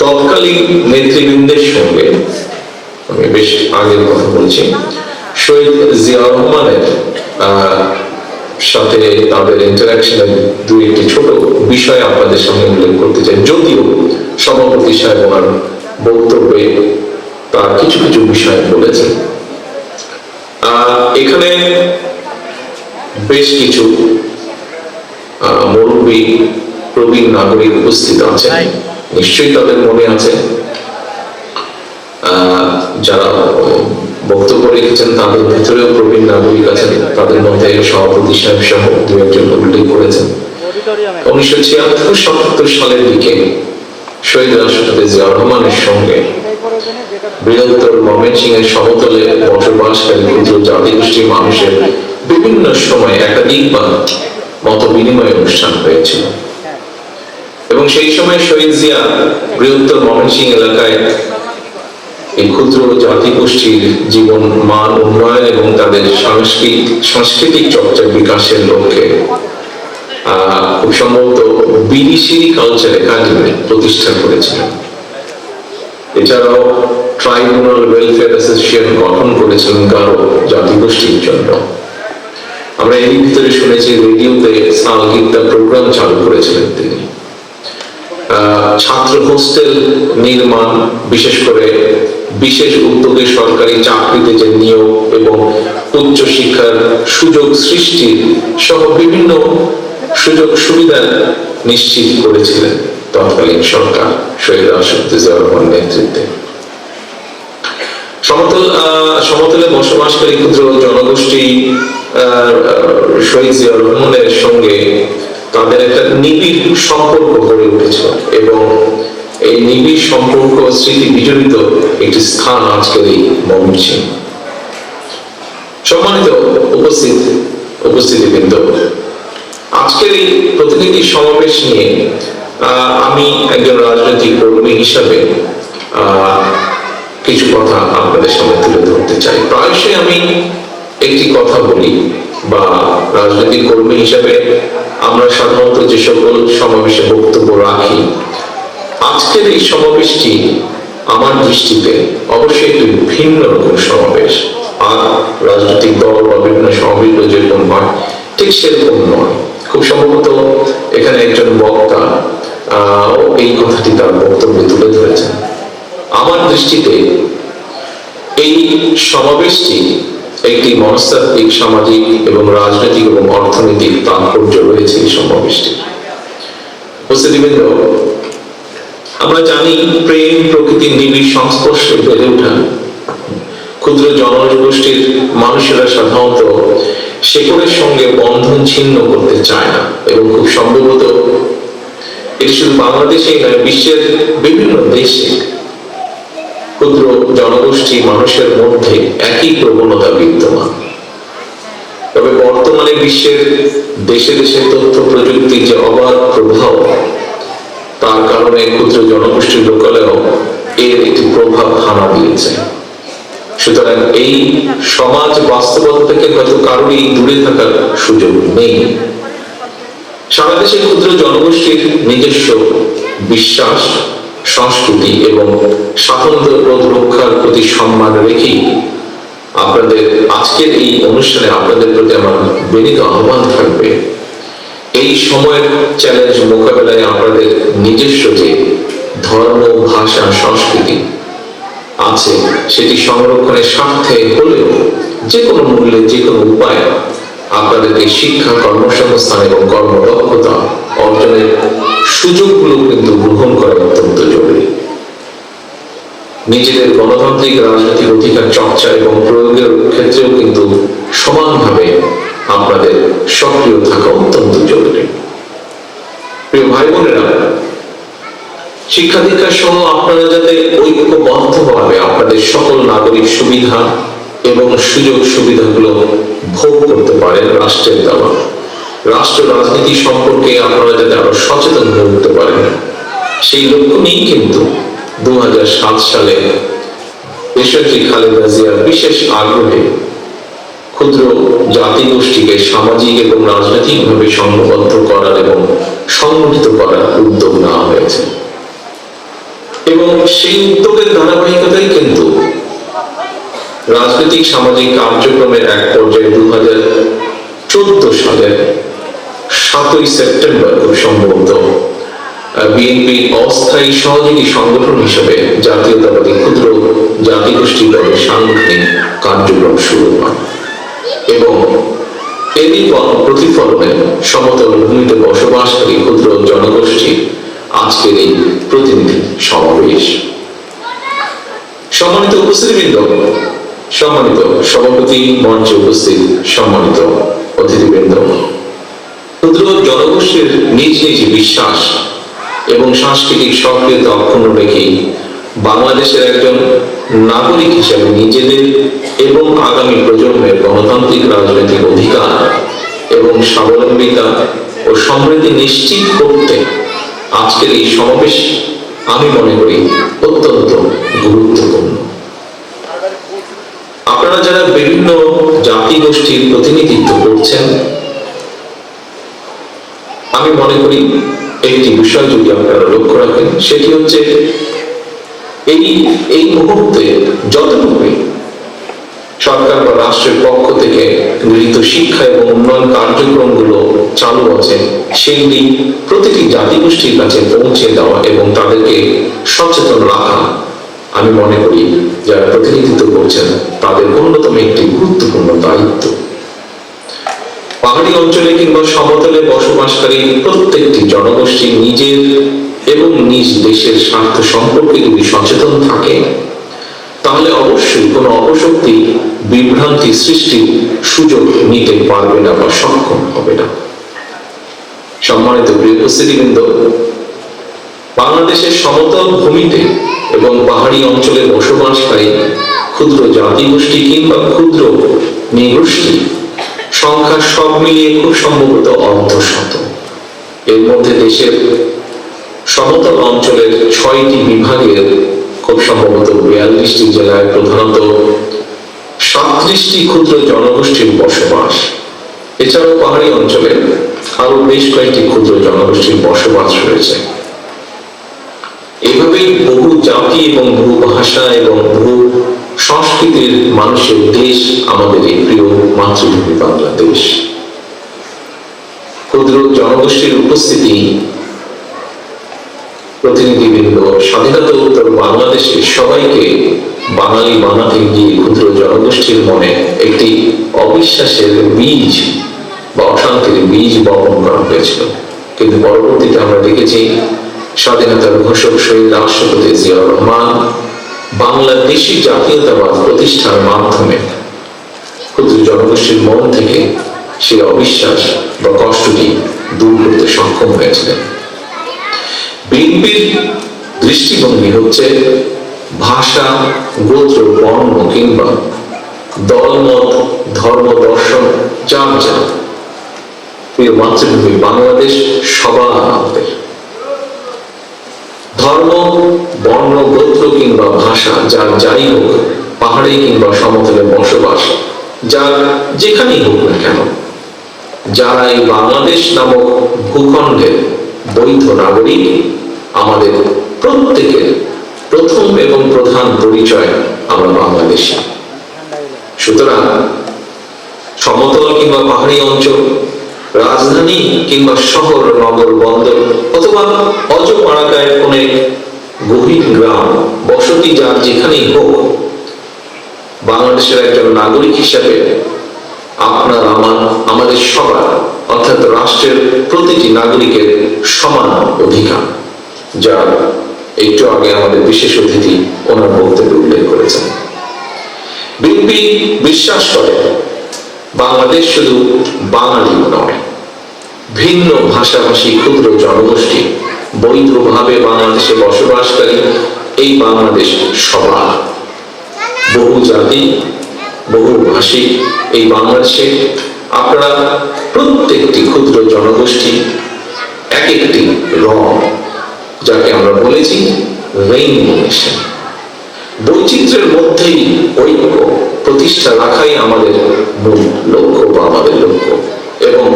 তৎকালীন নেতৃবৃন্দের সঙ্গে আমি বেশ আগের কথা বলছি শহীদ জিয়া রহমানের সাথে তাদের ইন্টারাকশনের দুই একটি ছোট বিষয় আপনাদের সামনে উল্লেখ করতে চাই। যদিও সভাপতি সাহেব ওনার বক্তব্যে তার কিছু কিছু বিষয় বলেছেন। আহ, এখানে বেশ কিছু মুরব্বী প্রবীণ নাগরিক উপস্থিত আছেন। নিশ্চয়ই তাদের মনে আছে। যারা বক্তব্য রেখেছেন, তাদের ভিতরেও প্রবীণ নাগরিক আছেন। তাদের মধ্যে সভাপতি সাহেব সহ দু একজন উল্লেখ করেছেন। উনিশশো ছিয়াত্তর সাতাত্তর সালের দিকে শহীদ রাষ্ট্রপতি জিয়া রহমানের সঙ্গে বৃহত্তর ময়মনসিংহ এর সমতলে বসবাসকারী ক্ষুদ্র জাতিগোষ্ঠীর মানুষের বিভিন্ন সময় একাধিকবার মত বিনিময় অনুষ্ঠান হয়েছিল। এবং সেই সময় শহীদ জিয়া বৃহত্তর ময়মনসিংহ এলাকায় এই ক্ষুদ্র জাতিগোষ্ঠীর জীবন, মান, উন্নয়ন এবং তাদের সাংস্কৃতিক সাংস্কৃতিক চর্চার বিকাশের লক্ষ্যে খুব সম্ভবত বিডিসি কালচার একাডেমি প্রতিষ্ঠা করেছিলেন। এছাড়াও ট্রাইব্যুনাল ওয়েলফেয়ার অ্যাসোসিয়েশন গঠন করেছিলেন গারো জাতিগোষ্ঠীর জন্য। আমরা এর ভিতরে শুনেছি, রেডিওতে সালগীতা প্রোগ্রাম চালু করেছিলেন তিনি। ছাত্র হোস্টেল নির্মাণ, বিশেষ করে বিশেষ উদ্যোগে সরকারি চাকরিতে যে নিয়োগ এবং উচ্চ শিক্ষার সুযোগ সৃষ্টি সহ বিভিন্ন সুযোগ সুবিধা নিশ্চিত করেছিলেন তৎকালীন সরকার শহীদ রাষ্ট্রপতি রহমান নেতৃত্বে। সমতল সমতলে বসবাসকারী ক্ষুদ্র জনগোষ্ঠী শহীদ জিয়াউর রহমানের সঙ্গে তাদের একটা নিবিড় সম্পর্ক গড়ে উঠেছিল এবং এই নিবিড় সম্পর্ক স্মৃতি বিজড়িত একটি স্থান আজকের এই ময়মনসিংহ সম্মানিত উপস্থিত, উপস্থিতিবৃন্দ, আজকের এই প্রতিনিধি সমাবেশ নিয়ে আমি একজন রাজনৈতিক কর্মী হিসাবে কিছু কথা আপনাদের সামনে তুলে ধরতে চাই। প্রায়শই আমি একটি কথা বলি বা রাজনৈতিক কর্মী হিসাবে আমরা সাধারণত যে সকল সমাবেশে বক্তব্য রাখি, আজকের এই সমাবেশটি আমার দৃষ্টিতে অবশ্যই একটি ভিন্ন রকম সমাবেশ। আর রাজনৈতিক দল বা বিভিন্ন সমাবেশ যেরকম হয় ঠিক সেরকম নয়। খুব সম্ভবত এখানে একজন বক্তা এই কথাটি তার বক্তব্যে তুলে ধরেছেন। আমার দৃষ্টিতে এই সমাবেশটি একটি মনস্তাত্ত্বিক, সামাজিক এবং রাজনৈতিক এবং অর্থনৈতিক তাৎপর্য রয়েছে এই সমাবেশটি। আমরা জানি প্রেম প্রকৃতির নিবিড় সংস্পর্শে বেড়ে ওঠা, ক্ষুদ্র জনগোষ্ঠীর মানুষেরা সাধারণত শেকড়ের সঙ্গে বন্ধন ছিন্ন করতে চায় না এবং খুব সম্ভবত এটি শুধু বাংলাদেশেই নয়, বিশ্বের বিভিন্ন দেশে ক্ষুদ্র জনগোষ্ঠী মানুষের মধ্যে একই প্রবণতা বিদ্যমান। তবে বর্তমানে বিশ্বের দেশে দেশে তথ্য প্রযুক্তির যে অবাধ প্রভাব, তার কারণে ক্ষুদ্র জনগোষ্ঠীর লোকালয়েও এর একটি প্রভাব হানা দিয়েছে। সুতরাং এই সমাজ বাস্তবতা থেকে হয়তো কারোরই দূরে থাকার সুযোগ নেই। সারা দেশে ক্ষুদ্র জনগোষ্ঠীর নিজস্ব বিশ্বাস সংস্কৃতি এবং স্বাতন্ত্র্য বোধ রক্ষার প্রতি সম্মান রেখেই আপনাদের আজকের এই অনুষ্ঠানে আপনাদের প্রতি আমার বিনীত আহ্বান থাকবে। এই সময়ের চ্যালেঞ্জ মোকাবেলায় আপনাদের নিজস্ব যে ধর্ম, ভাষা, সংস্কৃতি আছে, সেটি সংরক্ষণের স্বার্থে হলেও যে কোনো মূল্যে যে কোনো উপায়ে আপনাদেরকে শিক্ষা, কর্মসংস্থান এবং কর্মদক্ষতা অর্জনের সুযোগগুলো কিন্তু গ্রহণ করা নিজেদের গণতান্ত্রিক রাজনৈতিক অধিকার চর্চা এবং প্রয়োগের ক্ষেত্রেও কিন্তু সমানভাবে আপনাদের সক্রিয় থাকা অত্যন্ত জরুরি। প্রিয় ভাই বোনেরা শিক্ষা দীক্ষা সহ আপনারা যাতে ঐক্যবদ্ধভাবে আপনাদের সকল নাগরিক সুবিধা এবং সুযোগ সুবিধাগুলো ভোগ করতে পারেন রাষ্ট্রের দেওয়া রাষ্ট্র রাজনীতি সম্পর্কে আপনারা যাতে আরও সচেতন হয়ে উঠতে পারেন, সেই লক্ষ্য নিয়েই কিন্তু সালে দেশটি খালেদা জিয়ার বিশেষ আগ্রহে ক্ষুদ্র জাতিগোষ্ঠীকে সামাজিক এবং রাজনৈতিকভাবে সংঘবদ্ধ করার এবং সংগঠিত করার উদ্যোগ নেওয়া হয়েছে। এবং সেই উদ্যোগের ধারাবাহিকতাই কিন্তু রাজনৈতিক সামাজিক কার্যক্রমের এক পর্যায়ে দু হাজার চোদ্দ সালের সাতই সেপ্টেম্বর খুব সম্ভবত বিএনপি অস্থায়ী সহযোগী সংগঠন হিসেবে জাতীয়তাবাদী ক্ষুদ্র জাতিগোষ্ঠী দলের সাংগঠনিক কার্যক্রম শুরু হয়। এবং এরই প্রতিফলনে সমতল ভূমিতে বসবাসকারী ক্ষুদ্র জনগোষ্ঠী আজকের এই প্রতিনিধি সমাবেশ। সম্মানিত উপস্থিতিবৃন্দ, সম্মানিত সভাপতি মঞ্চে উপস্থিত সম্মানিত অতিথিবৃন্দ, ক্ষুদ্র জনগোষ্ঠীর নিজ নিজ বিশ্বাস এবং সাংস্কৃতিক সক্রিয়তা অক্ষুণ্ণ রেখেই বাংলাদেশের একজন নাগরিক হিসেবে নিজেদের এবং আগামী প্রজন্মের গণতান্ত্রিক রাজনৈতিক অধিকার এবং স্বাবলম্বিতা ও সমৃদ্ধি নিশ্চিত করতে আজকের এই সমাবেশ আমি মনে করি অত্যন্ত গুরুত্বপূর্ণ। আপনারা যারা বিভিন্ন জাতি গোষ্ঠীর প্রতিনিধিত্ব করছেন, আমি মনে করি একটি বিষয় যদি আপনারা লক্ষ্য রাখেন, সেটি হচ্ছে এই এই মুহূর্তে যতটুকুই সরকার বা রাষ্ট্রের পক্ষ থেকে গৃহীত শিক্ষা এবং উন্নয়ন কার্যক্রমগুলো চালু আছে, সেগুলি প্রতিটি জাতিগোষ্ঠীর কাছে পৌঁছে দেওয়া এবং তাদেরকে সচেতন রাখা আমি মনে করি যারা প্রতিনিধিত্ব করছেন, তাদের অন্যতম একটি গুরুত্বপূর্ণ দায়িত্ব। পাহাড়ি অঞ্চলে কিংবা সমতলে বসবাসকারী প্রত্যেকটি জনগোষ্ঠী নিজের এবং নিজ দেশের স্বার্থ সম্পর্কে যদি সচেতন থাকে, তাহলে অবশ্যই কোনো অপশক্তি বিভ্রান্তি সৃষ্টির সুযোগ নিতে পারবে না বা সক্ষম হবে না। সম্মানিত প্রিয় বাংলাদেশের সমতল ভূমিতে এবং পাহাড়ি অঞ্চলে বসবাসকারী ক্ষুদ্র জাতিগোষ্ঠী কিংবা ক্ষুদ্র নৃগোষ্ঠী সংখ্যা সব মিলিয়ে খুব সম্ভবত অর্ধশত এর মধ্যে দেশের সমতল অঞ্চলের ছয়টি বিভাগের খুব সম্ভবত বিয়াল্লিশটি জেলায় প্রধানত সাতত্রিশটি ক্ষুদ্র জনগোষ্ঠীর বসবাস। এছাড়াও পাহাড়ি অঞ্চলে আরও বেশ কয়েকটি ক্ষুদ্র জনগোষ্ঠীর বসবাস রয়েছে। এভাবেই বহু জাতি এবং বহু ভাষা এবং বহু সংস্কৃতির মানুষের দেশ আমাদের এই প্রিয় মাতৃভূমি বাংলাদেশ। ক্ষুদ্র জনগোষ্ঠীর উপস্থিতি, প্রতিনিধিবৃন্দ, স্বাধীনতা উত্তর বাংলাদেশে সবাইকে বাঙালি বানাতে গিয়ে ক্ষুদ্র জনগোষ্ঠীর মনে একটি অবিশ্বাসের বীজ বা অশান্তির বীজ বপন করা হয়েছিল। কিন্তু পরবর্তীতে আমরা দেখেছি স্বাধীনতার ঘোষক শহীদ রাষ্ট্রপতি জিয়াউর রহমান বাংলাদেশি জাতীয়তাবাদ প্রতিষ্ঠার মাধ্যমে ক্ষুদ্র জনগোষ্ঠীর মন থেকে সেই অবিশ্বাস বা কষ্টটি দূর করতে সক্ষম হয়েছিলেন। বিএনপির দৃষ্টিভঙ্গি হচ্ছে ভাষা, গোত্র, বর্ণ কিংবা দলমত ধর্ম, দর্শন যার যা প্রিয় মাতৃভূমি বাংলাদেশ সবার আমাদের ধর্ম, বর্ণ, গোত্র কিংবা ভাষা, যার যাই হোক, পাহাড়ে কিংবা সমতলে বসবাস, যার যেখানেই হোক না কেন যারা এই বাংলাদেশ নামক ভূখণ্ডের বৈধ নাগরিক, আমাদের প্রত্যেকের প্রথম এবং প্রধান পরিচয় আমরা বাংলাদেশী। সুতরাং সমতল কিংবা পাহাড়ি অঞ্চল রাজধানী কিংবা শহর, নগর, বন্দর অথবা অজপাড়াকায় অনেক গভীর গ্রাম, বসতি যার যেখানেই হোক, বাংলাদেশের একজন নাগরিক হিসেবে আপনার, আমার, আমাদের সবার, অর্থাৎ রাষ্ট্রের প্রতিটি নাগরিকের সমান অধিকার, যা একটু আগে আমাদের বিশেষ অতিথি ওনার বক্তব্যে উল্লেখ করেছেন। বিএনপি বিশ্বাস করে বাংলাদেশ শুধু বাঙালি নয়, ভিন্ন ভাষাভাষী ক্ষুদ্র জনগোষ্ঠী বৈধভাবে বাংলাদেশে বসবাসকারী এই বাংলাদেশ সবার। বহু জাতি, বহু ভাষী এই বাংলাদেশে। আপনারা প্রত্যেকটি ক্ষুদ্র জনগোষ্ঠী এক একটি রং, যাকে আমরা বলেছি রেইনবো নেশন বৈচিত্র্যের মধ্যেই ঐক্য প্রতিষ্ঠা রাখাই আমাদের মূল লক্ষ্য বা আমাদের লক্ষ্য। এবং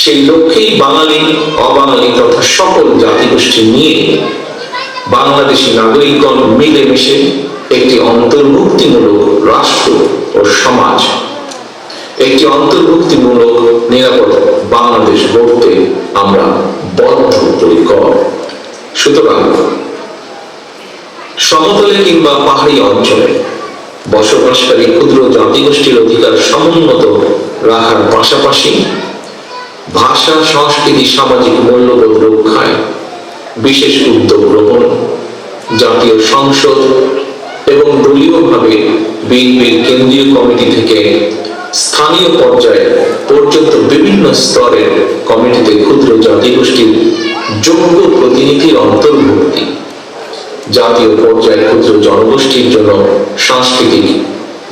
সেই লক্ষ্যেই বাঙালি, অবাঙালি তথা সকল জাতিগোষ্ঠী নিয়ে বাংলাদেশি নাগরিকগণ মিলেমিশে একটি অন্তর্ভুক্তিমূলক রাষ্ট্র ও সমাজ, একটি অন্তর্ভুক্তিমূলক নিরাপদ বাংলাদেশ গড়তে আমরা বদ্ধপরিকর। সুতরাং সমতলে কিংবা পাহাড়ি অঞ্চলে। বসবাসকারী ক্ষুদ্র জাতিগোষ্ঠীর অধিকার সমুন্নত রাখার পাশাপাশি ভাষা, সংস্কৃতি, সামাজিক মূল্যবোধ রক্ষায় বিশেষ উদ্যোগ গ্রহণ, জাতীয় সংসদ এবং দলীয়ভাবে বিএনপির কেন্দ্রীয় কমিটি থেকে স্থানীয় পর্যায়ে পর্যন্ত বিভিন্ন স্তরের কমিটিতে ক্ষুদ্র জাতিগোষ্ঠীর যোগ্য প্রতিনিধির অন্তর্ভুক্তি। জাতীয় পর্যায়ে ক্ষুদ্র জনগোষ্ঠীর জন্য সাংস্কৃতিক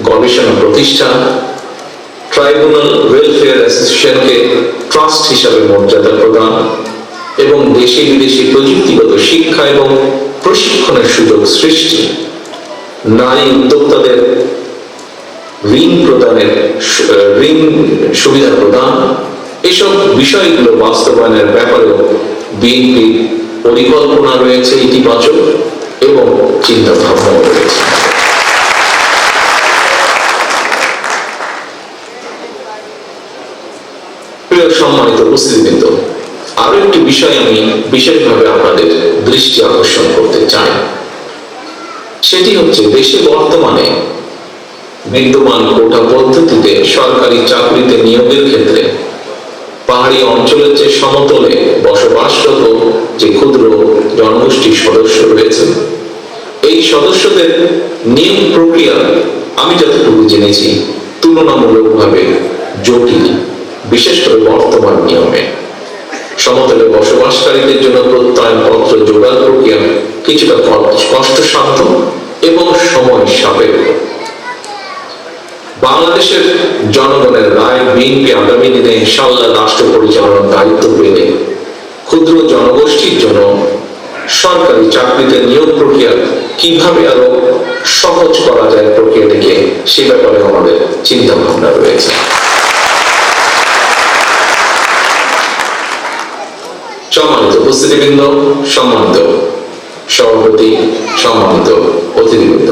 গবেষণা প্রতিষ্ঠান ট্রাইব্যুনাল ওয়েলফেয়ার অ্যাসোসিয়েশনকে ট্রাস্ট হিসাবে মর্যাদা প্রদান এবং দেশে বিদেশে প্রযুক্তিগত শিক্ষা এবং প্রশিক্ষণের সুযোগ সৃষ্টি। নারী উদ্যোক্তাদের ঋণ প্রদানের ঋণ সুবিধা প্রদান। এসব বিষয়গুলো বাস্তবায়নের ব্যাপারেও বিএনপি পরিকল্পনা রয়েছে ইতিবাচক। চিন্তা সম্মানিত আরও একটি বিষয় আমি বিশেষভাবে আপনাদের দৃষ্টি আকর্ষণ করতে চাই। সেটি হচ্ছে দেশে বর্তমানে বিদ্যমান কোটা পদ্ধতিতে সরকারি চাকরিতে নিয়োগের ক্ষেত্রে পাহাড়ি অঞ্চলের যে সমতলে বসবাসরত যে ক্ষুদ্র জনগোষ্ঠীর সদস্য রয়েছে এই সদস্যদের নিয়োগ প্রক্রিয়া আমি যতটুকু জেনেছি তুলনামূলকভাবে জটিল, বিশেষ করে বর্তমান নিয়মে। সমতলে বসবাসকারীদের জন্য প্রত্যয়ন পত্র জোগাড় প্রক্রিয়া কিছুটা কষ্টসাধ্য এবং সময় সাপেক্ষ। বাংলাদেশের জনগণের রায় বিএনপি আগামী দিনে ইনশাল্লাহ রাষ্ট্র পরিচালনার দায়িত্ব পেলে ক্ষুদ্র জনগোষ্ঠীর জন্য সরকারি চাকরিতে নিয়োগ প্রক্রিয়া কীভাবে আরও সহজ করা যায় প্রক্রিয়াটিকে, সে ব্যাপারে আমাদের চিন্তা ভাবনা রয়েছে। সম্মানিত উপস্থিতিবৃন্দ, সম্মানিত সভাপতি, সম্মানিত অতিথিবৃন্দ।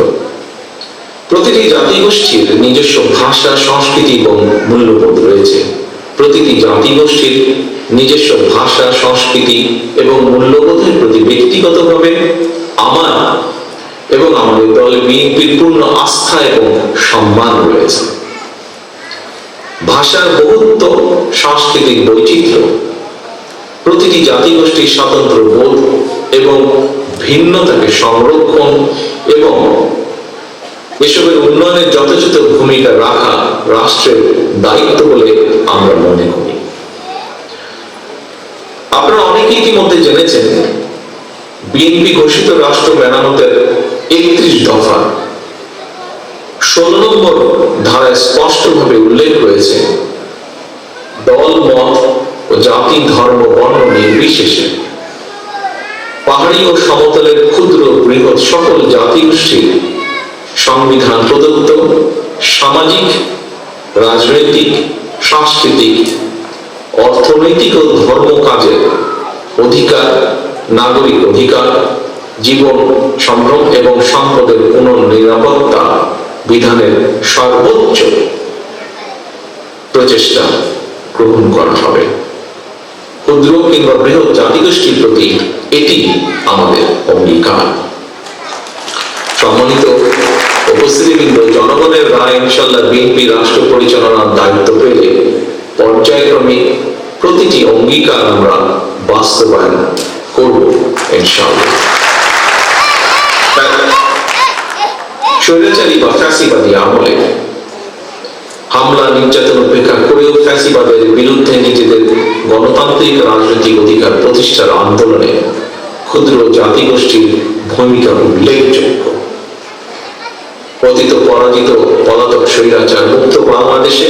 প্রতিটি জাতিগোষ্ঠীর নিজস্ব ভাষা, সংস্কৃতি এবং মূল্যবোধ রয়েছে। প্রতিটি জাতিগোষ্ঠীর নিজস্ব ভাষা, সংস্কৃতি এবং মূল্যবোধের প্রতি ব্যক্তিগতভাবে আমার এবং আমাদের দল বিএনপির পূর্ণ আস্থা এবং সম্মান রয়েছে। ভাষার বহুত্ব সাংস্কৃতিক বৈচিত্র্য, প্রতিটি জাতিগোষ্ঠীর স্বতন্ত্র বোধ এবং ভিন্নতাকে সংরক্ষণ এবং এসবের উন্নয়নের যথাযথ ভূমিকা রাখা রাষ্ট্রের দায়িত্ব বলে আমরা মনে করি। আপনারা অনেকে ইতিমধ্যে জেনেছেন, বিএনপি ঘোষিত রাষ্ট্র মেরামতের একত্রিশ দফা। ষোলো নম্বর ধারায় স্পষ্টভাবে উল্লেখ রয়েছে, দল, মত ও জাতি, ধর্ম, বর্ণ নির্বিশেষে পাহাড়ি ও সমতলের ক্ষুদ্র বৃহৎ সকল জাতিগোষ্ঠীর সংবিধান প্রদত্ত সামাজিক, রাজনৈতিক, সাংস্কৃতিক, অর্থনৈতিক ও ধর্ম কাজের অধিকার, নাগরিক অধিকার জীবন সম্ভ্রম এবং সম্পদের পুনর্নিরাপত্তা বিধানের সর্বোচ্চ প্রচেষ্টা গ্রহণ করা হবে। ক্ষুদ্র কিংবা বৃহৎ জাতিগোষ্ঠীর প্রতি এটি আমাদের অঙ্গীকার। সম্মানিত উপস্থিতিবৃন্দ, জনগণের রায় ইনশাল্লাহ বিএনপি রাষ্ট্র পরিচালনার দায়িত্ব পেলে পর্যায়ক্রমে প্রতিটি অঙ্গীকার আমরা বাস্তবায়ন করব ইনশাল্লাহ স্বৈরাচারী বা ফ্যাসিবাদী আমলে? হামলা, নির্যাতন উপেক্ষা করেও ফ্যাসিবাদের বিরুদ্ধে নিজেদের গণতান্ত্রিক রাজনৈতিক অধিকার প্রতিষ্ঠার আন্দোলনে ক্ষুদ্র জাতিগোষ্ঠীর ভূমিকা উল্লেখযোগ্য। পতিত পরাজিত পলাতক স্বৈরাচার মুক্ত বাংলাদেশে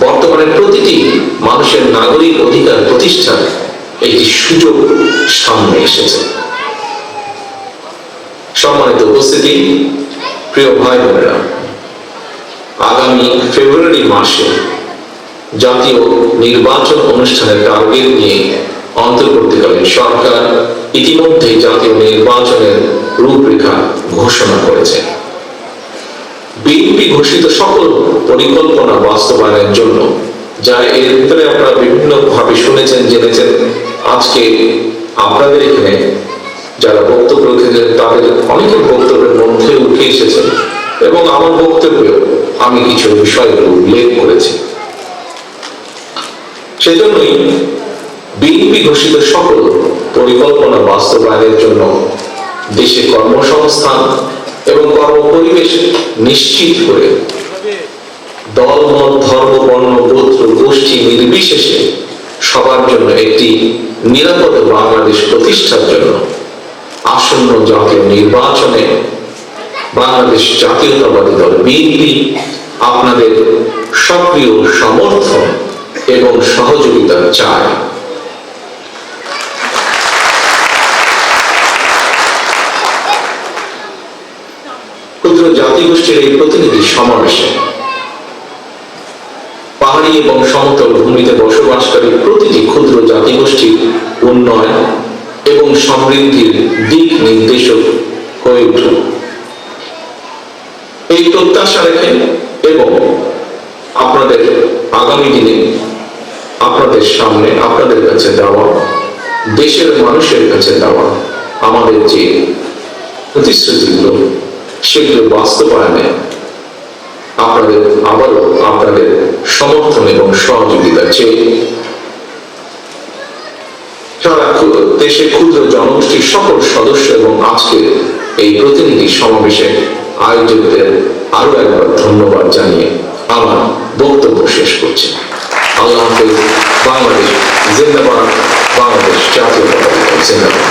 বর্তমানে প্রতিটি মানুষের নাগরিক অধিকার প্রতিষ্ঠার একটি সুযোগ সামনে এসেছে। সম্মানিত উপস্থিতি, প্রিয় ভাই বোনেরা, আগামী ফেব্রুয়ারি মাসে জাতীয় নির্বাচন অনুষ্ঠানের টার্গেট নিয়ে অন্তর্বর্তীকালীন সরকার ইতিমধ্যে জাতীয় নির্বাচনের রূপরেখা ঘোষণা করেছে। বিএনপি ঘোষিত সকল পরিকল্পনা বাস্তবায়নের জন্য যা এর ভিতরে আপনারা বিভিন্ন ভাবে শুনেছেন, জেনেছেন, আজকে আপনাদের এখানে যারা বক্তব্য রেখেছেন তাদের অনেকের বক্তব্যের মধ্যে উঠে এসেছেন এবং আমার বক্তব্যেও আমি কিছু বিষয়গুলো উল্লেখ করেছি। সেজন্যই বিএনপি ঘোষিত সকল পরিকল্পনা বাস্তবায়নের জন্য দেশে কর্মসংস্থান এবং কর্মপরিবেশ নিশ্চিত করে দল, মত, ধর্ম, বর্ণ, গোত্র, গোষ্ঠী নির্বিশেষে সবার জন্য একটি নিরাপদ বাংলাদেশ প্রতিষ্ঠার জন্য আসন্ন জাতীয় নির্বাচনে বাংলাদেশ জাতীয়তাবাদী দল বিএনপি আপনাদের সক্রিয় সমর্থন এবং সহযোগিতা চায়। ক্ষুদ্র জাতিগোষ্ঠীর এই প্রতিনিধি সমাবেশে পাহাড়ি এবং সমতল ভূমিতে বসবাসকারী প্রতিটি ক্ষুদ্র জাতিগোষ্ঠীর উন্নয়ন এবং সমৃদ্ধির দিক নির্দেশক হয়ে উঠুক এই প্রত্যাশা রেখে এবং আপনাদের আগামী দিনে আপনাদের সামনে, আপনাদের কাছে দেওয়া, দেশের মানুষের কাছে দেওয়া আমাদের যে প্রতিশ্রুতিগুলো, সেগুলো বাস্তবায়নে আপনাদের আবারও আপনাদের সমর্থন এবং সহযোগিতা চেয়ে সারা দেশে ক্ষুদ্র জনগোষ্ঠীর সকল সদস্য এবং আজকে এই প্রতিনিধি সমাবেশে আয়োজকদের আরও একবার ধন্যবাদ জানিয়ে আমার বক্তব্য শেষ করছি। আল্লাহ বাংলাদেশ জিন্দাবাদ, বাংলাদেশ জাতীয় জিন্দাবাদ।